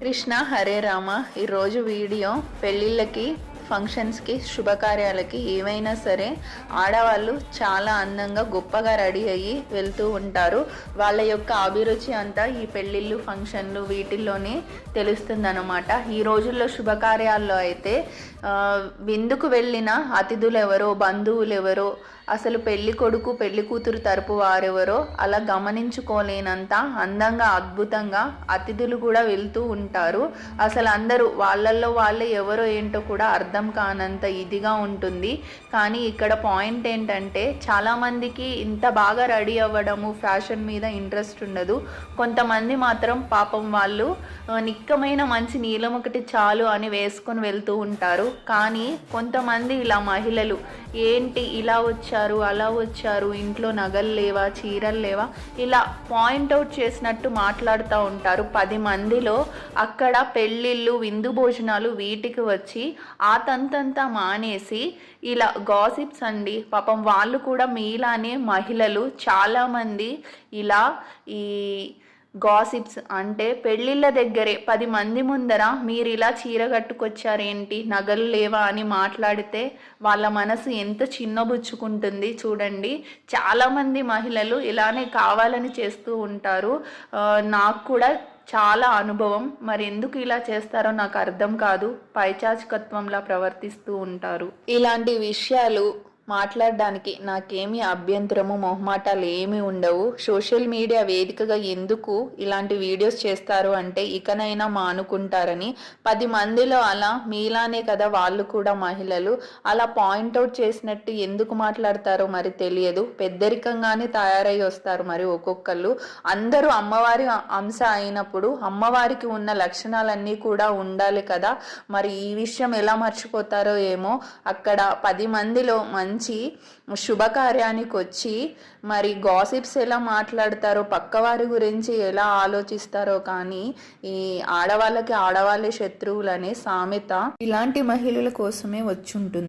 కృష్ణ హరే రామ ఈరోజు వీడియో పెళ్ళిళ్ళకి ఫంక్షన్స్కి శుభకార్యాలకి ఏవైనా సరే ఆడవాళ్ళు చాలా అందంగా గొప్పగా రెడీ అయ్యి వెళ్తూ ఉంటారు. వాళ్ళ యొక్క అభిరుచి అంతా ఈ పెళ్ళిళ్ళు ఫంక్షన్లు వీటిల్లోనే తెలుస్తుందన్నమాట. ఈ రోజుల్లో శుభకార్యాల్లో అయితే విందుకు వెళ్ళిన అతిథులు ఎవరో బంధువులు ఎవరో అసలు పెళ్ళి కొడుకు పెళ్ళి కూతురు తరపు వారెవరో అలా గమనించుకోలేనంత అందంగా అద్భుతంగా అతిథులు కూడా వెళ్తూ ఉంటారు. అసలు అందరూ వాళ్ళల్లో వాళ్ళు ఎవరో ఏంటో కూడా అర్థం కానంత ఇదిగా ఉంటుంది. కానీ ఇక్కడ పాయింట్ ఏంటంటే చాలామందికి ఇంత బాగా రెడీ అవ్వడము ఫ్యాషన్ మీద ఇంట్రెస్ట్ ఉండదు. కొంతమంది మాత్రం పాపం వాళ్ళు నిక్కమైన మంచి నీలం ఒకటి చాలు అని వేసుకొని వెళ్తూ ఉంటారు. కానీ కొంతమంది ఇలా మహిళలు ఏంటి ఇలా వచ్చారు అలా వచ్చారు ఇంట్లో నగలు లేవా చీరలు లేవా? ఇలా పాయింట్ అవుట్ చేసినట్టు మాట్లాడుతూ ఉంటారు. పది మందిలో అక్కడ పెళ్ళిళ్ళు విందు భోజనాలు వీటికి వచ్చి ఆ తంతంతా మానేసి ఇలా గాసిప్స్ అండి. పాపం వాళ్ళు కూడా మీలానే మహిళలు. చాలామంది ఇలా ఈ గాసిప్స్ అంటే పెళ్ళిళ్ళ దగ్గరే పది మంది ముందర మీరు ఇలా చీర కట్టుకొచ్చారేంటి? నగలు లేవా అని మాట్లాడితే వాళ్ళ మనసు ఎంత చిన్నబుచ్చుకుంటుంది చూడండి. చాలామంది మహిళలు ఇలానే కావాలని చేస్తూ ఉంటారు. నాకు కూడా చాలా అనుభవం. మరి ఎందుకు ఇలా చేస్తారో నాకు అర్థం కాదు. పైచాచికత్వంలా ప్రవర్తిస్తూ ఉంటారు. ఇలాంటి విషయాలు మాట్లాడడానికి నాకేమీ అభ్యంతరము మొహమాటాలు ఏమీ ఉండవు. సోషల్ మీడియా వేదికగా ఎందుకు ఇలాంటి వీడియోస్ చేస్తారు అంటే ఇకనైనా మానుకుంటారని పది మందిలో అలా మీలానే కదా వాళ్ళు కూడా మహిళలు. అలా పాయింట్అవుట్ చేసినట్టు ఎందుకు మాట్లాడతారో మరి తెలియదు. పెద్దరికంగానే తయారై వస్తారు మరి ఒక్కొక్కళ్ళు. అందరూ అమ్మవారి అంశ అయినప్పుడు అమ్మవారికి ఉన్న లక్షణాలన్నీ కూడా ఉండాలి కదా. మరి ఈ విషయం ఎలా మర్చిపోతారో ఏమో. అక్కడ పది మందిలో మంచి శుభకార్యానికి వచ్చి మరి గాసిప్స్ ఎలా మాట్లాడతారో పక్కవారి గురించి ఎలా ఆలోచిస్తారో కానీ ఈ ఆడవాళ్ళకి ఆడవాళ్ళే శత్రువులనే సామెత ఇలాంటి మహిళల కోసమే వచ్చుంటుంది.